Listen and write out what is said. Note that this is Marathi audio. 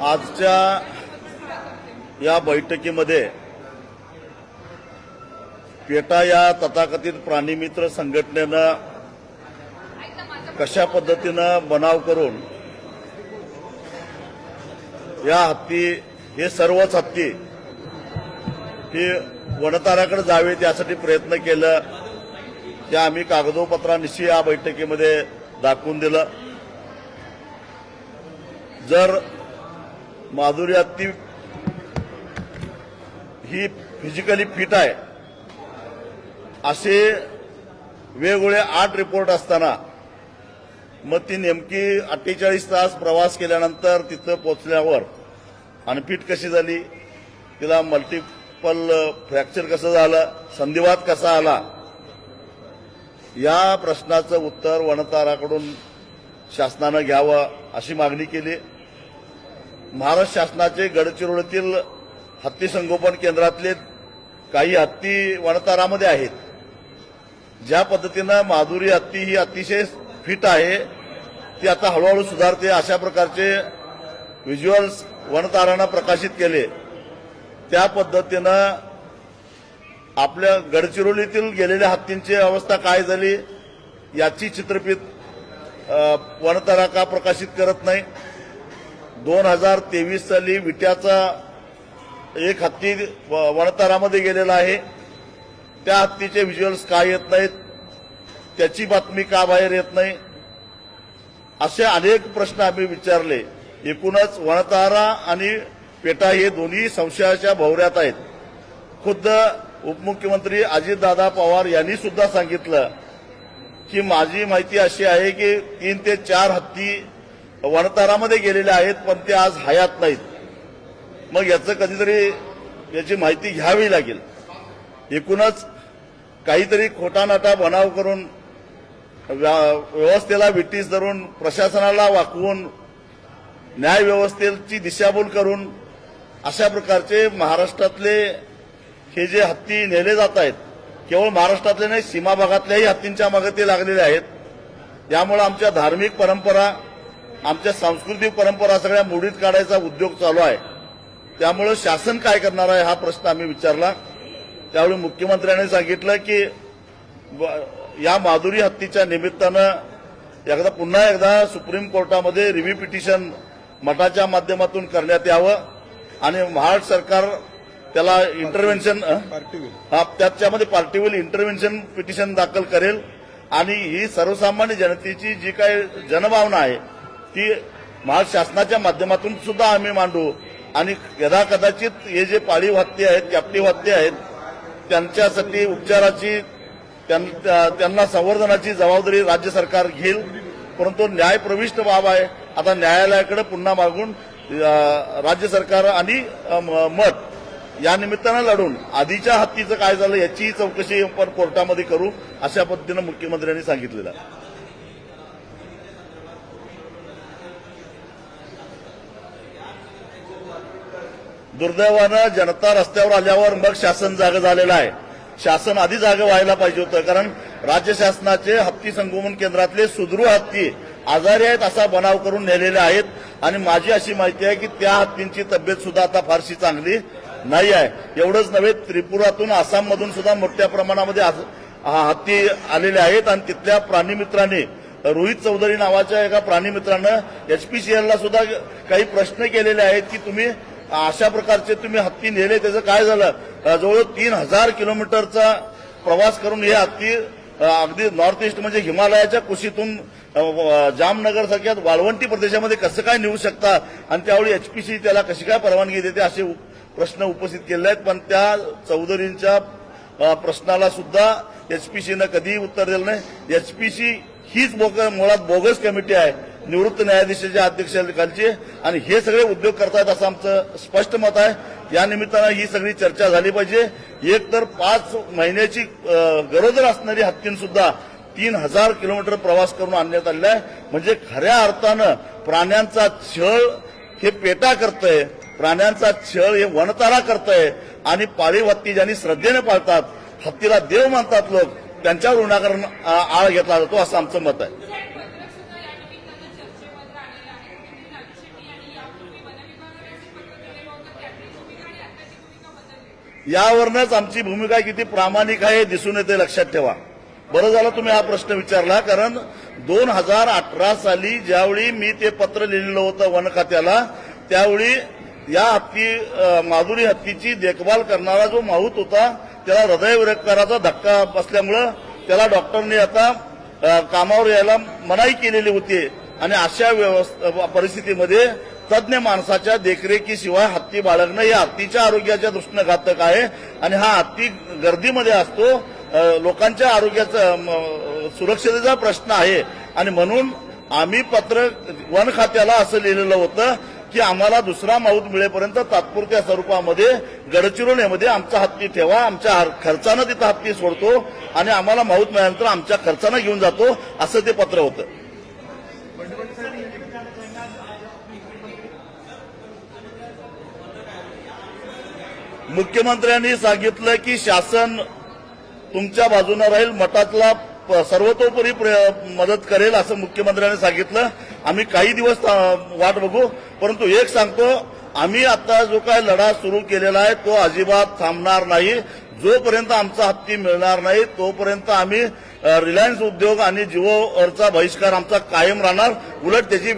आजच्या या बैठकीमध्ये पेटा या तथाकथित प्राणीमित्र संघटनेनं कशा पद्धतीनं बनाव करून या हत्ती हे सर्वच हत्ती हे वनताऱ्याकडे जावेत यासाठी प्रयत्न केलं ते आम्ही कागदोपत्रानिशी या बैठकीमध्ये दाखवून दिलं. जर माधुरी अत्ती ही फिजिकली फिट आहे. असे वेगवेगळे आठ रिपोर्ट असताना मग ती नेमकी अठ्ठेचाळीस तास प्रवास केल्यानंतर तिथं पोचल्यावर आणि फिट कशी झाली तिला मल्टिपल फ्रॅक्चर कसं झालं संधिवात कसा आला या प्रश्नाचं उत्तर वनताराकडून शासनानं घ्यावं अशी मागणी केली. महाराष्ट्र शासनाचे गडचिरोलीतील हत्ती संगोपन केंद्रातले काही हत्ती वनतारामध्ये आहेत. ज्या पद्धतीनं माधुरी हत्ती ही अतिशय फिट आहे ती आता हळूहळू सुधारते. अशा प्रकारचे व्हिज्युअल्स वणतारांना प्रकाशित केले. त्या पद्धतीनं आपल्या गडचिरोलीतील गेलेल्या हत्तींची अवस्था काय झाली याची चित्रफित वनतारा का प्रकाशित करत नाही? दोन हजार तेवीस साली विट्याचा एक हत्ती व- गेलेला आहे. त्या हत्तीचे व्हिज्युअल्स का येत नाहीत त्याची बातमी का बाहेर येत नाही? असे अनेक प्रश्न आम्ही विचारले. एकूणच वणतारा आणि पेटा हे दोन्ही संशयाच्या भोवऱ्यात आहेत. खुद्द उपमुख्यमंत्री अजितदादा पवार यांनी सुद्धा सांगितलं की माझी माहिती अशी आहे की तीन ते चार हत्ती वरतारामध्ये गेलेले आहेत पण ते आज हयात नाहीत. मग याचं कधीतरी याची माहिती घ्यावी लागेल. एकूणच काहीतरी खोटा नाटा बनाव करून व्या- व्यवस्थेला विटीस धरून प्रशासनाला वाकवून न्यायव्यवस्थेची दिशाभूल करून अशा प्रकारचे महाराष्ट्रातले हे जे हत्ती नेले जात आहेत केवळ महाराष्ट्रातले नाही सीमा भागातल्याही हत्तींच्या मागे ते लागलेले आहेत. त्यामुळे आमच्या धार्मिक परंपरा आमच्या सांस्कृतिक परंपरा सगळ्या मोडीत काढायचा उद्योग चालू आहे. त्यामुळे शासन काय करणार आहे हा प्रश्न आम्ही विचारला. त्यावेळी मुख्यमंत्र्यांनी सांगितलं की या माधुरी हत्तीच्या निमित्तानं एकदा पुन्हा एकदा सुप्रीम कोर्टामध्ये रिव्ह्यू पिटिशन मठाच्या माध्यमातून करण्यात यावं आणि महाराष्ट्र सरकार त्याला इंटरव्हेन्शन हा त्याच्यामध्ये पार्टीवर इंटरव्हेन्शन पिटिशन दाखल करेल. आणि ही सर्वसामान्य जनतेची जी काही जनभावना आहे ती महाशासनाच्या शासनाच्या माध्यमातून सुद्धा आम्ही मांडू. आणि यदा कदाचित हे जे पाळीव हत्ते आहेत कॅप्टिव्ह हत्ते आहेत त्यांच्यासाठी उपचाराची त्यां- त्यांना संवर्धनाची जबाबदारी राज्य सरकार घेईल. परंतु न्यायप्रविष्ट बाब आहे. आता न्यायालयाकडे पुन्हा मागून राज्य सरकार आणि म- मत या निमित्तानं लढून आधीच्या हत्तीचं काय झालं याची चौकशी आपण कोर्टामध्ये करू अशा पद्धतीनं मुख्यमंत्र्यांनी सांगितलेलं आहे. दुर्दैवानं जनता रस्त्यावर आल्यावर मग शासन जागं झालेलं आहे. शासन आधी जागं व्हायला पाहिजे होतं कारण राज्य शासनाचे हत्ती संगोपन केंद्रातले सुदृढ हत्ती आजारी आहेत असा बनाव करून नेलेले आहेत. आणि माझी अशी माहिती आहे की त्या हत्तींची तब्येत सुद्धा आता फारशी चांगली नाही आहे. एवढंच नव्हे त्रिपुरातून आसाममधून सुद्धा मोठ्या प्रमाणामध्ये आज- हत्ती आलेले आहेत. आणि तिथल्या प्राणीमित्रांनी रोहित चौधरी नावाच्या एका प्राणीमित्रानं एचपीसीएलला सुद्धा काही प्रश्न केलेले आहेत की तुम्ही अशा प्रकारचे तुम्ही हत्ती नेले त्याचं काय झालं? जवळ जवळजवळ तीन हजार किलोमीटरचा प्रवास करून हे हत्ती अगदी नॉर्थ ईस्ट म्हणजे हिमालयाच्या कुशीतून जामनगर सारख्या वाळवंटी प्रदेशामध्ये कसं काय नेऊ शकता? आणि त्यावेळी एचपीसी त्याला कशी काय परवानगी देते असे प्रश्न उपस्थित केले आहेत. पण त्या चौधरींच्या प्रश्नाला सुद्धा एचपीसीनं कधीही उत्तर दिलं नाही. एचपीसी हीच बोग मुळात बोगस कमिटी आहे. निवृत्त न्यायाधीशाच्या अध्यक्षाखालची आणि हे सगळे उद्योग करतायत असं आमचं स्पष्ट मत आहे. या निमित्तानं ही सगळी चर्चा झाली पाहिजे. एक तर पाच महिन्याची गरज गरोदर असणारी हत्तींसुद्धा तीन हजार किलोमीटर प्रवास करून आणण्यात आलेला आहे. म्हणजे खऱ्या अर्थानं प्राण्यांचा छळ हे पेटा करतंय. प्राण्यांचा छळ हे वनतारा करतंय. आणि पाळीव हत्ती ज्यांनी श्रद्धेने पाळतात हत्तीला देव मानतात लोक त्यांच्यावर उन्हाकरण आळ घेतला जातो असं आमचं मत आहे साहेब, पत्रक सुद्धा या निमित्तानं चर्चेमध्ये आलेलं आहे. तिथे नागशेट्टी यांनी यापूर्वी वनविभागाच्या यावरनच आमची भूमिका किती प्रामाणिक आहे दिसून येते लक्षात ठेवा. बरं झालं तुम्ही हा प्रश्न विचारला कारण दोन हजार अठरा साली ज्यावेळी मी ते पत्र लिहिलेलं होतं वन खात्याला त्यावेळी या हत्ती माधुरी हत्तीची देखभाल करणारा जो माहूत होता त्याला हृदयविरक्ताराचा धक्का बसल्यामुळं त्याला डॉक्टरने आता कामावर यायला मनाई केलेली होती. आणि अशा परिस्थितीमध्ये तज्ज्ञ माणसाच्या देखरेखीशिवाय हत्ती बाळगणं हे हत्तीच्या आरोग्याच्या दृष्टीनं घातक आहे. आणि हा हत्ती गर्दीमध्ये असतो लोकांच्या आरोग्याचा सुरक्षतेचा प्रश्न आहे. आणि म्हणून आम्ही पत्र वन खात्याला असं लिहिलेलं होतं की आम्हाला दुसरा माऊत मिळेपर्यंत तात्पुरत्या स्वरूपामध्ये गडचिरोलीमध्ये आमचा हत्ती ठेवा आमच्या खर्चानं तिथं हत्ती सोडतो आणि आम्हाला माऊत मिळाल्यानंतर आमच्या खर्चानं घेऊन जातो असं ते पत्र होतं. मुख्यमंत्र्यांनी सांगितलं की शासन तुमच्या बाजूने राहील मठातला सर्वतोपरी मदत करेल असं मुख्यमंत्र्यांनी सांगितलं. आम्ही काही दिवस वाट बघू. परंतु एक सांगतो आम्ही आता जो काय लढा सुरू केलेला आहे तो अजिबात थांबणार नाही. जोपर्यंत आमचा हत्ती मिळणार नाही तोपर्यंत आम्ही रिलायन्स उद्योग आणि जिओवरचा बहिष्कार आमचा कायम राहणार. उलट त्याची